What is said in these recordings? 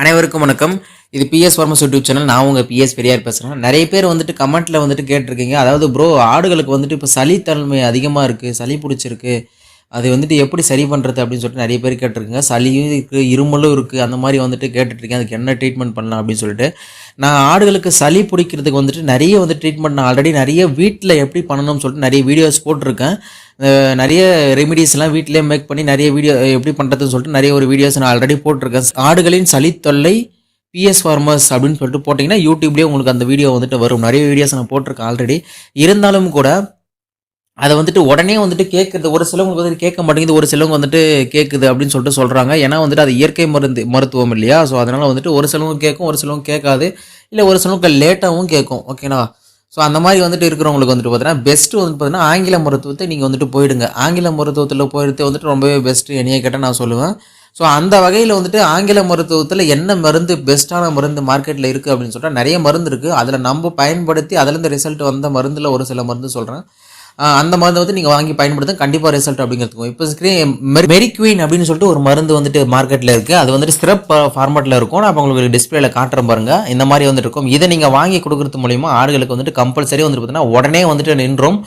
அனைவருக்கும் வணக்கம். இது பிஎஸ் ஃபார்மஸ் யூடியூப் சேனல் நான் உங்கள் பிஎஸ் பெரியார் பேசுகிறேன் நிறைய பேர் வந்துட்டு கமெண்ட்டில் வந்துட்டு கேட்டிருக்கீங்க. அதாவது ப்ரோ ஆடுகளுக்கு வந்துட்டு இப்போ சளி தன்மை அதிகமாக இருக்குது சளி பிடிச்சிருக்கு. அது வந்துட்டு எப்படி சரி பண்ணுறது அப்படின்னு சொல்லிட்டு நிறைய பேர் கேட்டிருக்கீங்க. சளியும் இருக்குது இருமலும் இருக்குது அந்த மாதிரி வந்துட்டு கேட்டுட்ருக்கேன் அதுக்கு என்ன ட்ரீட்மெண்ட் பண்ணலாம் அப்படின்னு சொல்லிட்டு. நான் ஆடுகளுக்கு சளி பிடிக்கிறதுக்கு வந்துட்டு நிறைய வந்து ட்ரீட்மெண்ட் நான் ஆல்ரெடி நிறைய வீட்டில் எப்படி பண்ணணும்னு சொல்லிட்டு நிறைய வீடியோஸ் போட்டிருக்கேன். நிறைய ரெமிடிஸ்லாம் வீட்டிலே மேக் பண்ணி நிறைய வீடியோ எப்படி பண்ணுறதுன்னு சொல்லிட்டு நிறைய ஒரு வீடியோஸ் நான் ஆல்ரெடி போட்டிருக்கேன். ஆடுகளின் சளி தொல்லை பிஎஸ் ஃபார்மர்ஸ் அப்படின்னு சொல்லிட்டு போட்டிங்கன்னா யூடியூப்லேயே உங்களுக்கு அந்த வீடியோ வந்துட்டு வரும். நிறைய வீடியோஸ் நான் போட்டிருக்கேன் ஆல்ரெடி இருந்தாலும் கூட அதை வந்துட்டு உடனே வந்துட்டு கேட்குறது ஒரு சிலவங்களுக்கு வந்துட்டு கேட்க மாட்டேங்குது ஒரு சிலவங்க வந்துட்டு கேட்குது அப்படின்னு சொல்லிட்டு சொல்கிறாங்க ஏன்னா வந்துட்டு அது இயற்கை மருந்து மருத்துவம் இல்லையா? ஸோ அதனால் வந்துட்டு ஒரு சிலவங்க கேட்கும் ஒரு சிலவங்க கேட்காது. இல்லை ஒரு சிலவங்க லேட்டாகவும் கேட்கும் ஓகேனா ஸோ அந்த மாதிரி வந்துட்டு இருக்கிறவங்களுக்கு வந்துட்டு பார்த்தீங்கன்னா பெஸ்ட்டு வந்து பார்த்தீங்கன்னா ஆங்கில மருத்துவத்தை நீங்கள் வந்துட்டு போயிடுங்க. ஆங்கில மருத்துவத்தில் போயிடுத்து வந்துட்டு ரொம்பவே பெஸ்ட்டு என்னைய கேட்டால் நான் சொல்லுவேன். ஸோ அந்த வகையில் வந்துட்டு ஆங்கில மருத்துவத்தில் என்ன மருந்து பெஸ்ட்டான மருந்து மார்க்கெட்டில் இருக்குது அப்படின்னு சொல்லிட்டு நிறைய மருந்து இருக்குது அதில் நம்ம பயன்படுத்தி அதுலேருந்து ரிசல்ட் வந்த மருந்தில் ஒரு சில மருந்து சொல்கிறேன் அந்த மருந்து வந்து நீங்கள் வாங்கி பயன்படுத்த கண்டிப்பாக ரிசல்ட் அப்படிங்கிறதுக்கும். இப்போ ஸ்க்ரீன் மெரிக்வீன் அப்படின்னு சொல்லிட்டு ஒரு மருந்து வந்துட்டு மார்க்கெட்டில் இருக்குது அது வந்துட்டு சிறப்பு ஃபார்மேட்டில் இருக்கும். நான் இப்போ உங்களுக்கு டிஸ்பிளேல காட்டுற பாருங்க. இந்த மாதிரி வந்துட்டு இருக்கும். இதை நீங்கள் வாங்கி கொடுக்குறது மூலிமா ஆடுகளுக்கு வந்துட்டு கம்பல்சரி வந்துட்டு பார்த்தீங்கன்னா உடனே வந்துட்டு நின்றோம்.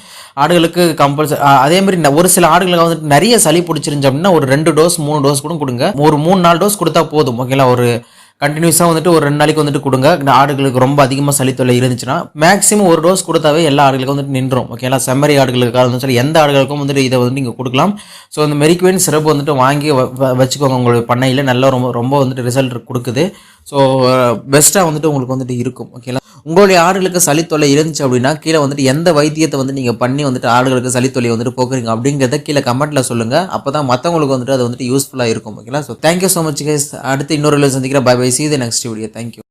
ஆடுகளுக்கு கம்பல்சரி அதே மாதிரி ஒரு சில ஆடுகளுக்கு வந்துட்டு நிறைய சளி பிடிச்சிருந்துச்சு அப்படின்னா ஒரு ரெண்டு டோஸ் மூணு டோஸ் கூட கொடுங்க. ஒரு மூணு நாலு டோஸ் கொடுத்தா போதும். ஓகேங்களா ஒரு கண்டினியூஸாக வந்துட்டு ஒரு ரெண்டு நாளைக்கு வந்துட்டு கொடுங்க. இந்த ஆடுகளுக்கு ரொம்ப அதிகமாக சளித்தொல்லை இருந்துச்சுன்னா மேக்ஸிமம் ஒரு டோஸ் கொடுத்தாவே எல்லா ஆடுகளுக்கும் வந்துட்டு நின்றோம் ஓகேங்களா செம்மறி ஆடுகளுக்காக இருந்தாலும் சரி எந்த ஆடுகளுக்கும் வந்துட்டு இதை வந்து நீங்கள் கொடுக்கலாம். ஸோ இந்த மெரிக்குவேன் சிறப்பு வந்துட்டு வாங்கி வ- வச்சுக்கோங்க. உங்களுடைய பண்ணையில் நல்லா ரொம்ப ரொம்ப வந்துட்டு ரிசல்ட் கொடுக்குது. ஸோ பெஸ்ட்டாக வந்துட்டு உங்களுக்கு வந்துட்டு இருக்கும். ஓகேங்களா உங்களுடைய ஆடுகளுக்கு சளி தொல்லை இருந்துச்சு அப்படின்னா கீழே வந்துட்டு எந்த வைத்தியத்தை வந்து நீங்கள் பண்ணி வந்துட்டு ஆடுகளுக்கு சளி தொல்லை வந்துட்டு போக்குறீங்க அப்படிங்கிறத கீழே கமெண்ட்டில் சொல்லுங்கள் அப்போ தான் மற்றவங்களுக்கு வந்துட்டு அது வந்துட்டு யூஸ்ஃபுல்லாக இருக்கும் ஓகேங்களா so thank you so much guys அடுத்து இன்னொரு video சந்திக்கிறேன். Bye bye see the next video thank you